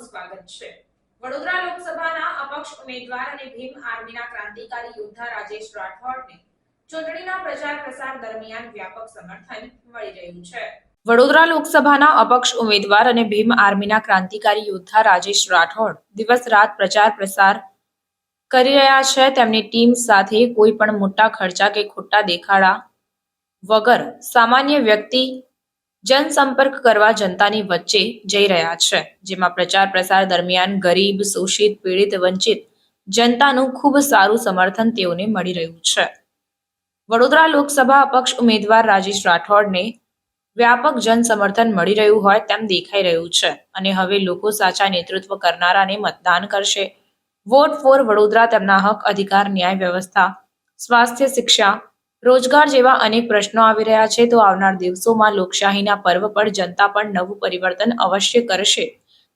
સ્વાગત છે. વડોદરા લોકસભાના અપક્ષ ઉમેદવાર અને ભીમ આર્મીના ક્રાંતિકારી યોદ્ધા રાજેશ રાઠોડને ચૂંટણીના પ્રચાર પ્રસાર દરમિયાન વ્યાપક સમર્થન મળી રહ્યું છે. વડોદરા લોકસભાના અપક્ષ ઉમેદવાર અને ભીમ આર્મીના ક્રાંતિકારી યોદ્ધા રાજેશ રાઠોડ દિવસ રાત પ્રચાર પ્રસાર કરી રહ્યા છે. તેમની ટીમ સાથે કોઈ પણ મોટા ખર્ચા કે ખોટા દેખાડા વગર સામાન્ય વ્યક્તિ જનસંપર્ક કરવા જનતાની વચ્ચે જઈ રહ્યા છે, જેમાં પ્રચાર પ્રસાર દરમિયાન ગરીબ, શોષિત, પીડિત, વંચિત જનતાનું ખૂબ સારું સમર્થન તેઓને મળી રહ્યું છે. વડોદરા લોકસભા અપક્ષ ઉમેદવાર રાજેશ રાઠોડને વ્યાપક જન સમર્થન મળી રહ્યું હોય તેમ દેખાઈ રહ્યું છે અને હવે લોકો સાચા નેતૃત્વ કરનારાને મતદાન કરશે. વોટ ફોર વડોદરા તેમના હક, અધિકાર, ન્યાય વ્યવસ્થા, સ્વાસ્થ્ય, શિક્ષા રોજગાર જેવા અનેક પ્રશ્નો આવી રહ્યા છે, તો આવનાર દિવસોમાં લોકશાહીના પર્વ પર જનતા પણ નવું પરિવર્તન અવશ્ય કરશે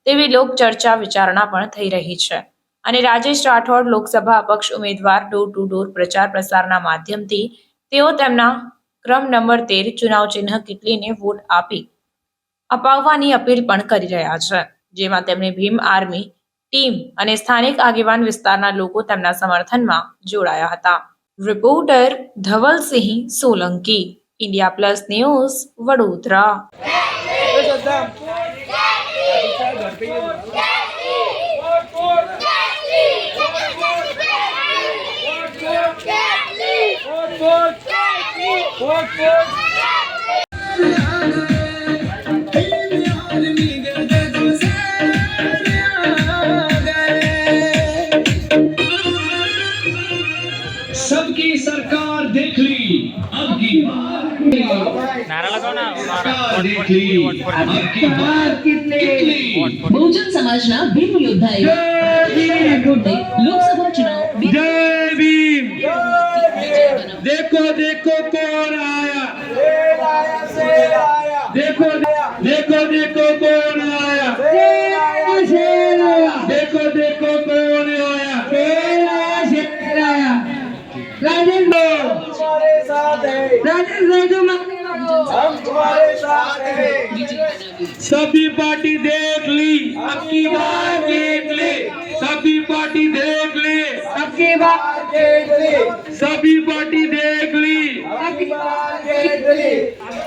તેવી લોકચર્ચા વિચારણા પણ થઈ રહી છે. અને રાજેશ રાઠોડ લોકસભા અપક્ષ ઉમેદવાર ડોર ટુ ડોર પ્રચાર પ્રસારના માધ્યમથી તેઓ તેમના ક્રમ નંબર તેર ચુનાવ ચિહ્ન કેટલીને વોટ આપી અપાવવાની અપીલ પણ કરી રહ્યા છે, જેમાં તેમણે ભીમ આર્મી ટીમ અને સ્થાનિક આગેવાન વિસ્તારના લોકો તેમના સમર્થનમાં જોડાયા હતા. Reporter Dhaval Singh Solanki India plus news Vadodara. Bahujan Samaj ना भीम योद्धा लोकसभा चुनाव देखो देखो कौन आया देखो देखो देखो कौन आया देखो देखो कौन आया राजेंद्र तुम्हारे साथ हैं हम तुम्हारे साथ हैं सभी पार्टी देख ली अब की देख ले सभी पार्टी देख ले अब की देख ले सभी पार्टी देख ली अब की देख ले